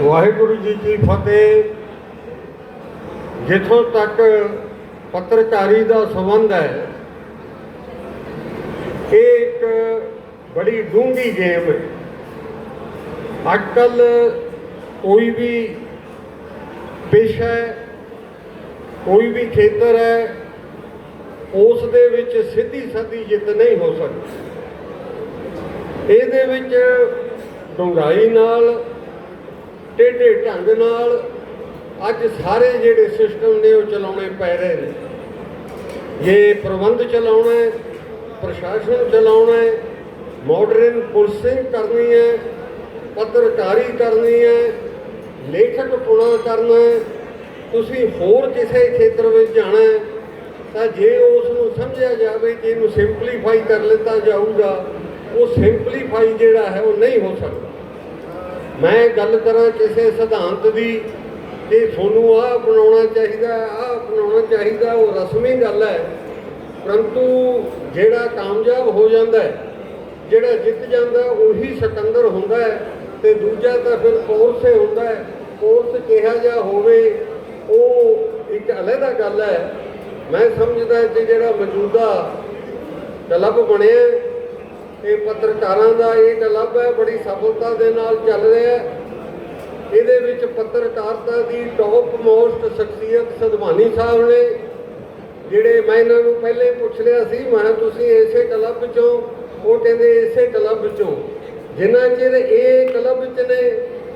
ਵਾਹਿਗੁਰੂ ਜੀ ਕੀ ਫਤਿਹ। ਜਿੱਥੋਂ ਤੱਕ ਪੱਤਰਕਾਰੀ ਦਾ ਸੰਬੰਧ ਹੈ, ਇਹ ਇੱਕ ਬੜੀ ਡੂੰਘੀ ਗੇਮ ਹੈ। ਅੱਜ ਕੱਲ੍ਹ ਕੋਈ ਵੀ ਪੇਸ਼ਾ ਹੈ, ਕੋਈ ਵੀ ਖੇਤਰ ਹੈ, ਉਸ ਦੇ ਵਿੱਚ ਸਿੱਧੀ ਸਾਦੀ ਜਿੱਤ ਨਹੀਂ ਹੋ ਸਕਦੀ। ਇਹਦੇ ਵਿੱਚ ਡੂੰਘਾਈ ਨਾਲ ਟੇਢੇ ਢੰਗ ਨਾਲ ਅੱਜ ਸਾਰੇ ਜਿਹੜੇ ਸਿਸਟਮ ਨੇ ਉਹ ਚਲਾਉਣੇ ਪੈ ਰਹੇ ਨੇ। ਇਹ ਪ੍ਰਬੰਧ ਚਲਾਉਣਾ ਹੈ, ਪ੍ਰਸ਼ਾਸਨ ਚਲਾਉਣਾ ਹੈ ਮਾਡਰਨ ਪੁਲਿਸਿੰਗ ਕਰਨੀ ਹੈ, ਪੱਤਰਕਾਰੀ ਕਰਨੀ ਹੈ, ਲੇਖਕ ਪੁਣਾ ਕਰਨਾ ਹੈ, ਤੁਸੀਂ ਹੋਰ ਕਿਸੇ ਖੇਤਰ ਵਿੱਚ ਜਾਣਾ ਹੈ, ਤਾਂ ਜੇ ਉਸ ਨੂੰ ਸਮਝਿਆ ਜਾਵੇ ਕਿ ਇਹਨੂੰ ਸਿੰਪਲੀਫਾਈ ਕਰ ਲਿੱਤਾ ਜਾਊਗਾ, ਉਹ ਸਿੰਪਲੀਫਾਈ ਜਿਹੜਾ ਹੈ ਉਹ ਨਹੀਂ ਹੋ ਸਕਦਾ। ਮੈਂ ਗੱਲ ਕਰਾਂ ਕਿਸੇ ਸਿਧਾਂਤ ਦੀ ਕਿ ਤੁਹਾਨੂੰ ਆਹ ਅਪਣਾਉਣਾ ਚਾਹੀਦਾ, ਆਹ ਅਪਣਾਉਣਾ ਚਾਹੀਦਾ, ਉਹ ਰਸਮੀ ਗੱਲ ਹੈ। ਪਰੰਤੂ ਜਿਹੜਾ ਕਾਮਯਾਬ ਹੋ ਜਾਂਦਾ ਹੈ, ਜਿਹੜਾ ਜਿੱਤ ਜਾਂਦਾ, ਉਹੀ ਸਿਕੰਦਰ ਹੁੰਦਾ ਹੈ ਤੇ ਦੂਜਾ ਤਾਂ ਫਿਰ ਕੋਰਸੇ ਹੁੰਦਾ ਹੈ। ਕੋਰਸ ਕਿਹਾ ਜਾ ਹੋਵੇ, ਉਹ ਇੱਕ ਅਲੱਗਾ ਗੱਲ ਹੈ। ਮੈਂ ਸਮਝਦਾ ਕਿ ਜਿਹੜਾ ਮੌਜੂਦਾ ਕਲੱਬ ਬਣਿਆ ਇਹ ਪੱਤਰਕਾਰਾਂ ਦਾ ਇਹ ਕਲੱਬ ਹੈ, ਬੜੀ ਸਫਲਤਾ ਦੇ ਨਾਲ ਚੱਲ ਰਿਹਾ ਹੈ। ਇਹਦੇ ਵਿੱਚ ਪੱਤਰਕਾਰਤਾ ਦੀ ਟੌਪ ਮੋਸਟ ਸ਼ਖਸੀਅਤ ਸਦਮਾਨੀ ਸਾਹਿਬ ਨੇ, ਜਿਹੜੇ ਮੈਂ ਇਹਨਾਂ ਨੂੰ ਪਹਿਲੇ ਪੁੱਛ ਲਿਆ ਸੀ, ਮੈਂ ਤੁਸੀਂ ਇਸੇ ਕਲੱਬ ਚੋਂ, ਉਹ ਕਹਿੰਦੇ ਇਸੇ ਕਲੱਬ ਵਿੱਚੋਂ ਜਿੰਨਾ ਚਿਰ ਇਹ ਕਲੱਬ ਚ ਨੇ,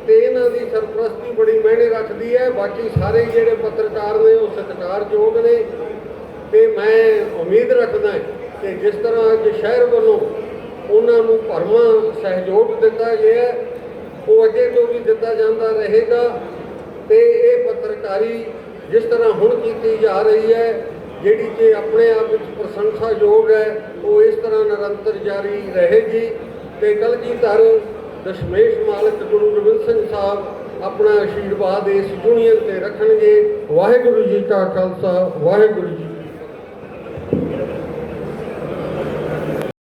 ਤੇ ਇਹਨਾਂ ਦੀ ਸਰਪ੍ਰਸਤੀ ਬੜੀ ਮਾਇਨੇ ਰੱਖਦੀ ਹੈ। ਬਾਕੀ ਸਾਰੇ ਜਿਹੜੇ ਪੱਤਰਕਾਰ ਨੇ, ਉਹ ਸਤਿਕਾਰਯੋਗ ਨੇ। ਤੇ ਮੈਂ ਉਮੀਦ ਰੱਖਦਾ ਕਿ ਜਿਸ ਤਰ੍ਹਾਂ ਅੱਜ ਸ਼ਹਿਰ ਵੱਲੋਂ ਉਹਨਾਂ ਨੂੰ ਭਰਵਾਂ ਸਹਿਯੋਗ ਦਿੱਤਾ ਗਿਆ ਉਹ ਅੱਗੇ ਤੋਂ ਵੀ ਦਿੱਤਾ ਜਾਂਦਾ ਰਹੇਗਾ ਤੇ ਇਹ ਪੱਤਰਕਾਰੀ ਜਿਸ ਤਰ੍ਹਾਂ ਹੁਣ ਕੀਤੀ ਜਾ ਰਹੀ ਹੈ, ਜਿਹੜੀ ਕਿ ਆਪਣੇ ਆਪ ਵਿੱਚ ਪ੍ਰਸ਼ੰਸਾਯੋਗ ਹੈ, ਉਹ ਇਸ ਤਰ੍ਹਾਂ ਨਿਰੰਤਰ ਜਾਰੀ ਰਹੇਗੀ ਤੇ ਕਲਗੀਧਰ ਦਸ਼ਮੇਸ਼ ਮਾਲਕ ਗੁਰੂ ਗੋਬਿੰਦ ਸਿੰਘ ਸਾਹਿਬ ਆਪਣਾ ਆਸ਼ੀਰਵਾਦ ਇਸ ਯੂਨੀਅਨ ਤੇ ਰੱਖਣਗੇ। ਵਾਹਿਗੁਰੂ ਜੀ ਕਾ ਖਾਲਸਾ, ਵਾਹਿਗੁਰੂ ਜੀ